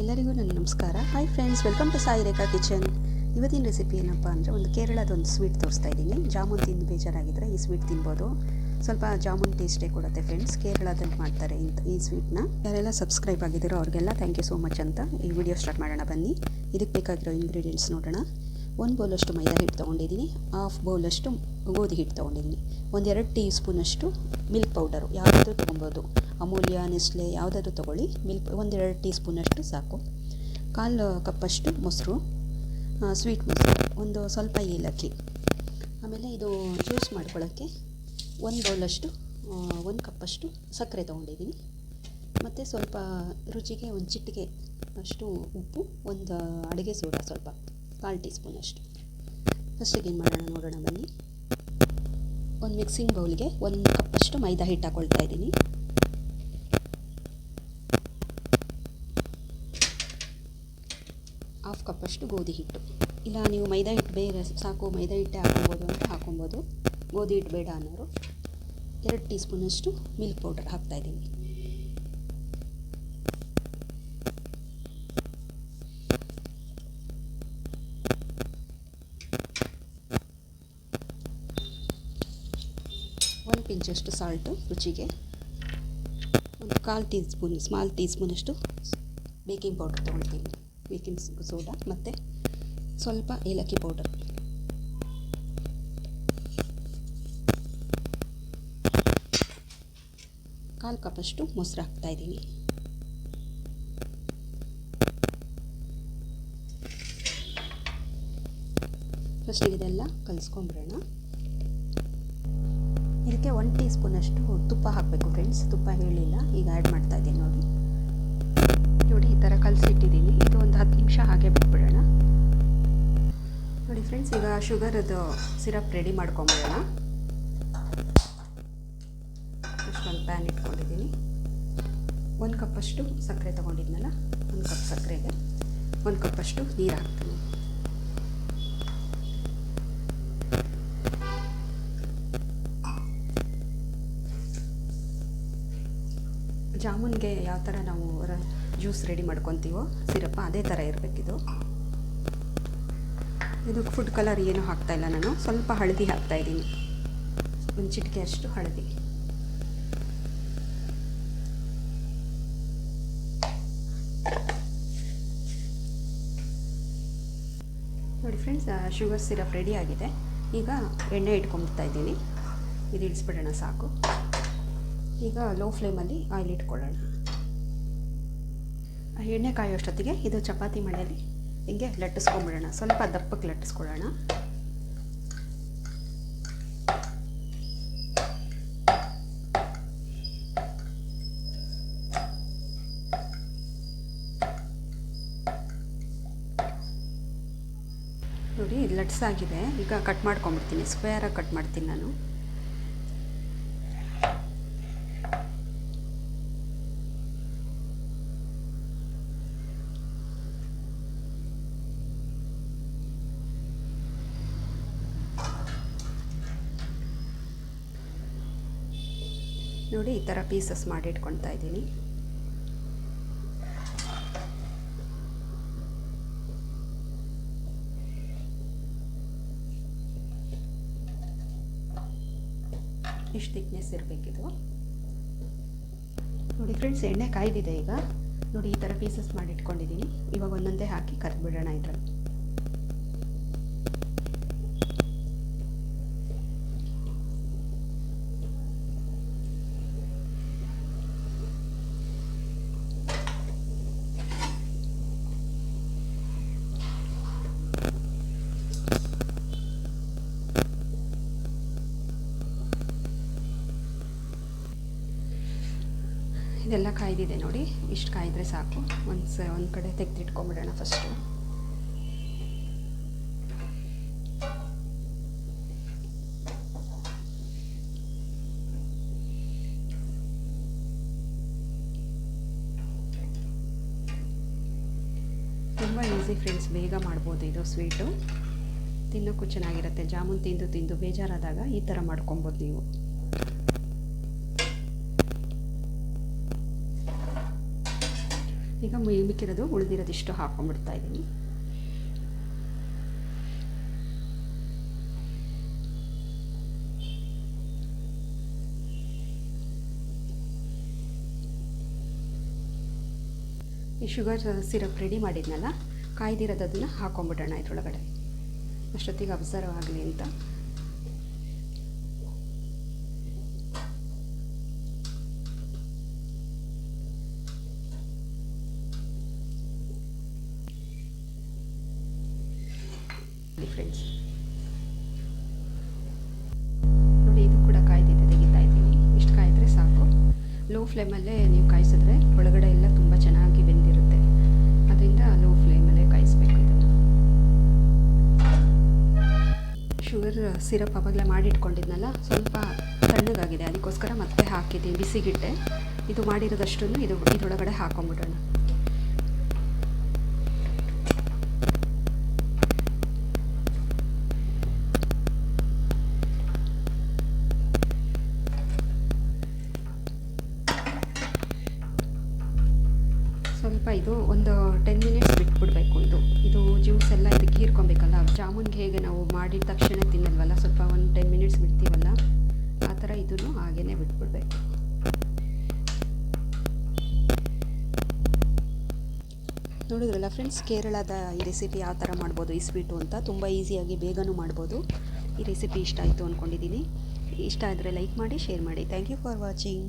ಎಲ್ಲರಿಗೂ ನನ್ನ ನಮಸ್ಕಾರ. Hi friends welcome to Sai Rekha kitchen ಇವತ್ತಿನ ರೆಸಿಪಿ ಏನಪ್ಪ ಅಂದರೆ ಒಂದು ಕೇರಳದ ಒಂದು ಸ್ವೀಟ್ ತೋರಿಸ್ತಾ ಇದ್ದೀನಿ. ಜಾಮೂನ್ ತಿಂದು ಬೇಜಾರಾಗಿದ್ದರೆ ಈ ಸ್ವೀಟ್ ತಿನ್ಬೋದು. ಸ್ವಲ್ಪ ಜಾಮೂನ್ ಟೇಸ್ಟೇ ಕೊಡುತ್ತೆ ಫ್ರೆಂಡ್ಸ್ ಕೇರಳದಲ್ಲಿ ಮಾಡ್ತಾರೆ ಇಂಥ ಈ ಸ್ವೀಟ್ನ ಯಾರೆಲ್ಲ ಸಬ್ಸ್ಕ್ರೈಬ್ ಆಗಿದ್ದೀರೋ ಅವ್ರಿಗೆಲ್ಲ ಥ್ಯಾಂಕ್ ಯು ಸೋ ಮಚ್ ಅಂತ ಈ ವಿಡಿಯೋ ಸ್ಟಾರ್ಟ್ ಮಾಡೋಣ ಬನ್ನಿ. ಇದಕ್ಕೆ ಬೇಕಾಗಿರೋ ಇಂಗ್ರೀಡಿಯೆಂಟ್ಸ್ ನೋಡೋಣ. ಒಂದು ಬೌಲಷ್ಟು ಮೈದಾ ಹಿಟ್ಟು ತೊಗೊಂಡಿದ್ದೀನಿ. ಹಾಫ್ ಬೌಲಷ್ಟು ಗೋಧಿ ಹಿಟ್ಟು ತೊಗೊಂಡಿದ್ದೀನಿ. ಒಂದೆರಡು ಟೀ ಸ್ಪೂನಷ್ಟು ಮಿಲ್ಕ್ ಪೌಡರು ಯಾವುದೂ ತೊಗೊಬೋದು? ಅಮೂಲ್ಯ ನೆಸ್ಲೆ ಯಾವುದಾದ್ರೂ ತೊಗೊಳ್ಳಿ. ಮಿಲ್ಕ್ ಒಂದೆರಡು ಟೀ ಸ್ಪೂನಷ್ಟು ಸಾಕು. ಕಾಲು ಕಪ್ಪಷ್ಟು ಮೊಸರು ಸ್ವೀಟ್ ಮೊಸರು, ಒಂದು ಸ್ವಲ್ಪ ಏಲಕ್ಕಿ. ಆಮೇಲೆ ಇದು ಜ್ಯೂಸ್ ಮಾಡ್ಕೊಳ್ಳೋಕ್ಕೆ ಒಂದು ಬೌಲಷ್ಟು ಒಂದು ಕಪ್ಪಷ್ಟು ಸಕ್ಕರೆ ತೊಗೊಂಡಿದ್ದೀನಿ. ಮತ್ತು ಸ್ವಲ್ಪ ರುಚಿಗೆ, ಒಂದು ಚಿಟ್ಟಿಗೆ ಅಷ್ಟು ಉಪ್ಪು, ಒಂದು ಅಡುಗೆ ಸೋಡಾ ಸ್ವಲ್ಪ, ಕಾಲು ಟೀ ಸ್ಪೂನಷ್ಟು ಫಸ್ಟಿಗೆ ಏನು ಮಾಡೋಣ, ನೋಡೋಣ ಬನ್ನಿ. ಒಂದು ಮಿಕ್ಸಿಂಗ್ ಬೌಲ್ಗೆ ಒಂದು ಕಪ್ಪಷ್ಟು ಮೈದಾ ಹಿಟ್ಟು ಹಾಕ್ಕೊಳ್ತಾ ಇದ್ದೀನಿ. ಹಾಫ್ ಕಪ್ಪಷ್ಟು ಗೋಧಿ ಹಿಟ್ಟು. ಇಲ್ಲ, ನೀವು ಮೈದಾ ಹಿಟ್ಟು ಬೇರೆ ಸಾಕು, ಮೈದಾ ಹಿಟ್ಟೆ ಹಾಕೊಬೋದು ಅಂತ ಹಾಕೊಬೋದು ಗೋಧಿ ಹಿಟ್ಟು ಬೇಡ ಅನ್ನೋರು ಎರಡು ಟೀ ಸ್ಪೂನಷ್ಟು ಮಿಲ್ಕ್ ಪೌಡರ್ ಹಾಕ್ತಾಯಿದ್ದೀನಿ ಒಂದು ಪಿಂಚಷ್ಟು ಸಾಲ್ಟು ರುಚಿಗೆ. ಒಂದು ಕಾಲು ಟೀ ಸ್ಪೂನ್ ಸ್ಮಾಲ್ ಟೀ ಸ್ಪೂನಷ್ಟು ಬೇಕಿಂಗ್ ಪೌಡರ್ ತೊಗೊಳ್ತೀನಿ. ಬೇಕಿಂಗ್ ಸೋಡಾ ಮತ್ತು ಸ್ವಲ್ಪ ಏಲಕ್ಕಿ ಪೌಡರ್ ಕಾಲು ಕಪ್ಪಷ್ಟು ಮೊಸರು ಹಾಕ್ತಾಯಿದ್ದೀನಿ ಫಸ್ಟ್ ಇದೆಲ್ಲ ಕಲಿಸ್ಕೊಂಬಿಡೋಣ ಇದಕ್ಕೆ ಒನ್ ಟೀ ಸ್ಪೂನಷ್ಟು ತುಪ್ಪ ಹಾಕಬೇಕು ಫ್ರೆಂಡ್ಸ್ ತುಪ್ಪ ಹೇಳಿಲ್ಲ, ಈಗ ಆ್ಯಡ್ ಮಾಡ್ತಾ ಇದ್ದೀನಿ ನೋಡಿ. ನೋಡಿ ಈ ಥರ ಕಲಸಿಟ್ಟಿದ್ದೀನಿ. ಇದು ಒಂದು ಹತ್ತು ನಿಮಿಷ ಹಾಗೆ ಬಿಟ್ಬಿಡೋಣ. ನೋಡಿ ಫ್ರೆಂಡ್ಸ್ ಈಗ ಶುಗರದು ಸಿರಪ್ ರೆಡಿ ಮಾಡ್ಕೊಂಬಿಡೋಣ. ಇಷ್ಟೊಂದು ಪ್ಯಾನ್ ಇಟ್ಕೊಂಡಿದ್ದೀನಿ. ಒಂದು ಕಪ್ಪಷ್ಟು ಸಕ್ಕರೆ ತೊಗೊಂಡಿದ್ನಲ್ಲ? ಒಂದು ಕಪ್ ಸಕ್ಕರೆಗೆ. ಒಂದು ಕಪ್ಪಷ್ಟು ನೀರು ಹಾಕ್ತೀನಿ. ಜಾಮೂನ್ಗೆ ಯಾವ ಥರ ನಾವು ಜ್ಯೂಸ್ ರೆಡಿ ಮಾಡ್ಕೊತೀವೋ? ಸಿರಪ್ಪ ಅದೇ ಥರ ಇರಬೇಕಿದು. ಇದಕ್ಕೆ ಫುಡ್ ಕಲರ್ ಏನೂ ಹಾಕ್ತಾಯಿಲ್ಲ ನಾನು. ಸ್ವಲ್ಪ ಹಳದಿ ಹಾಕ್ತಾಯಿದ್ದೀನಿ ಒಂದು ಚಿಟಿಕೆ ಅಷ್ಟು ಹಳದಿ. ನೋಡಿ ಫ್ರೆಂಡ್ಸ್ ಶುಗರ್ ಸಿರಪ್ ರೆಡಿ ಆಗಿದೆ. ಈಗ ಎಣ್ಣೆ ಇಟ್ಕೊಂಡ್ಬಿಡ್ತಾ ಇದ್ದೀನಿ. ಇದು ಇಳಿಸ್ಬಿಡೋಣ ಸಾಕು. ಈಗ ಲೋ ಫ್ಲೇಮಲ್ಲಿ ಆಯಿಲ್ ಇಟ್ಕೊಳ್ಳೋಣ. ಎಣ್ಣೆ ಕಾಯೋಷ್ಟೊತ್ತಿಗೆ ಇದು ಚಪಾತಿ ಮಣೆಯಲ್ಲಿ ಹಿಂಗೆ ಲಟ್ಟಿಸ್ಕೊಂಬಿಡೋಣ. ಸ್ವಲ್ಪ ದಪ್ಪಕ್ಕೆ ಲಟ್ಟಿಸ್ಕೊಳ್ಳೋಣ ನೋಡಿ, ಇದು ಲಟ್ಸಾಗಿದೆ ಈಗ ಕಟ್ ಮಾಡ್ಕೊಂಬಿಡ್ತೀನಿ. ಸ್ಕ್ವೇರಾಗಿ ಕಟ್ ಮಾಡ್ತೀನಿ ನಾನು. ನೋಡಿ ಈ ಥರ ಪೀಸಸ್ ಮಾಡಿ ಇಟ್ಕೊಳ್ತಾ ಇದ್ದೀನಿ. ಇಷ್ಟು ಥಿಕ್ನೆಸ್ ಇರಬೇಕಿದು. ನೋಡಿ ಫ್ರೆಂಡ್ಸ್ ಎಣ್ಣೆ ಕಾಯ್ದಿದೆ ಈಗ. ನೋಡಿ ಈ ಥರ ಪೀಸಸ್ ಮಾಡಿ ಇಟ್ಕೊಂಡಿದ್ದೀನಿ ಇವಾಗ ಒಂದೊಂದೇ ಹಾಕಿ ಕರೆದ್ಬಿಡೋಣ ಇದರಲ್ಲಿ. ಇದೆಲ್ಲ ಕಾಯ್ದಿದೆ ನೋಡಿ. ಇಷ್ಟು ಕಾಯಿದ್ರೆ ಸಾಕು. ಒಂದು ಸ ಒಂದು ಕಡೆ ತೆಗೆದಿಟ್ಕೊಂಬಿಡೋಣ ಫಸ್ಟು ತುಂಬ ಈಸಿ ಫ್ರೆಂಡ್ಸ್ ಬೇಗ ಮಾಡ್ಬೋದು ಇದು ಸ್ವೀಟು ತಿನ್ನೋಕ್ಕೂ ಚೆನ್ನಾಗಿರುತ್ತೆ. ಜಾಮೂನ್ ತಿಂದು ತಿಂದು ಬೇಜಾರಾದಾಗ ಈ ಥರ ಮಾಡ್ಕೊಬೋದು ನೀವು. ಈಗ ಮಿಕ್ಕಿರೋದು ಉಳಿದಿರೋದಿಷ್ಟು ಹಾಕೊಂಡ್ಬಿಡ್ತಾ ಇದ್ದೀನಿ. ಈ ಶುಗರ್ ಸಿರಪ್ ರೆಡಿ ಮಾಡಿದ್ನಲ್ಲ ಕಾಯ್ದಿರೋದನ್ನು ಹಾಕೊಂಡ್ಬಿಡೋಣ ಇದ್ರೊಳಗಡೆ. ಅಷ್ಟೊತ್ತಿಗೆ ಅಬ್ಸರ್ವ್ ಆಗಲಿ ಅಂತ. ಫ್ರೆಂಡ್ಸ್. ನೋಡಿ, ಇದು ಕೂಡ ಕಾಯ್ದಿದ್ದೆ ತೆಗಿತಾ ಇದ್ದೀನಿ. ಇಷ್ಟು ಕಾಯಿದ್ರೆ ಸಾಕು. ಲೋ ಫ್ಲೇಮಲ್ಲೇ ನೀವು ಕಾಯಿಸಿದ್ರೆ ಒಳಗಡೆ ಎಲ್ಲ ತುಂಬ ಚೆನ್ನಾಗಿ ಬೆಂದಿರುತ್ತೆ. ಅದರಿಂದ ಲೋ ಫ್ಲೇಮಲ್ಲೇ ಕಾಯಿಸ್ಬೇಕು ಇದನ್ನು. ಶುಗರ್ ಸಿರಪ್ ಅವಾಗಲೇ ಮಾಡಿಟ್ಕೊಂಡಿದ್ನಲ್ಲ, ಸ್ವಲ್ಪ ತಣ್ಣಗಾಗಿದೆ. ಅದಕ್ಕೋಸ್ಕರ ಮತ್ತೆ ಹಾಕಿದ್ದೀನಿ. ಬಿಸಿಗಿಟ್ಟೆ. ಇದು ಮಾಡಿರೋದಷ್ಟು ಇದು, ಇದರೊಳಗಡೆ ಹಾಕೊಂಬಿಡೋಣ. ಸ್ವಲ್ಪ ಇದು ಒಂದು ಟೆನ್ ಮಿನಿಟ್ಸ್ ಬಿಟ್ಬಿಡ್ಬೇಕು ಇದು. ಇದು ಜ್ಯೂಸ್ ಎಲ್ಲ ಇದಕ್ಕೆ ಹೀರ್ಕೊಬೇಕಲ್ಲ ಜಾಮೂನ್ಗೆ ಹೇಗೆ ನಾವು ಮಾಡಿದ ತಕ್ಷಣ ತಿನ್ನಲ್ವಲ್ಲ, ಸ್ವಲ್ಪ ಒಂದು ಟೆನ್ ಮಿನಿಟ್ಸ್ ಬಿಡ್ತೀವಲ್ಲ, ಆ ಥರ ಇದನ್ನು ಹಾಗೇ ಬಿಟ್ಬಿಡ್ಬೇಕು. ನೋಡಿದ್ರಲ್ಲ ಫ್ರೆಂಡ್ಸ್ ಕೇರಳದ ಈ ರೆಸಿಪಿ ಯಾವ ಥರ ಮಾಡ್ಬೋದು, ಈ ಸ್ವೀಟು ಅಂತ ತುಂಬ ಈಸಿಯಾಗಿ ಬೇಗನೂ ಮಾಡ್ಬೋದು. ಈ ರೆಸಿಪಿ ಇಷ್ಟ ಆಯಿತು ಅಂದ್ಕೊಂಡಿದ್ದೀನಿ ಇಷ್ಟ ಆದರೆ ಲೈಕ್ ಮಾಡಿ ಶೇರ್ ಮಾಡಿ. Thank you for watching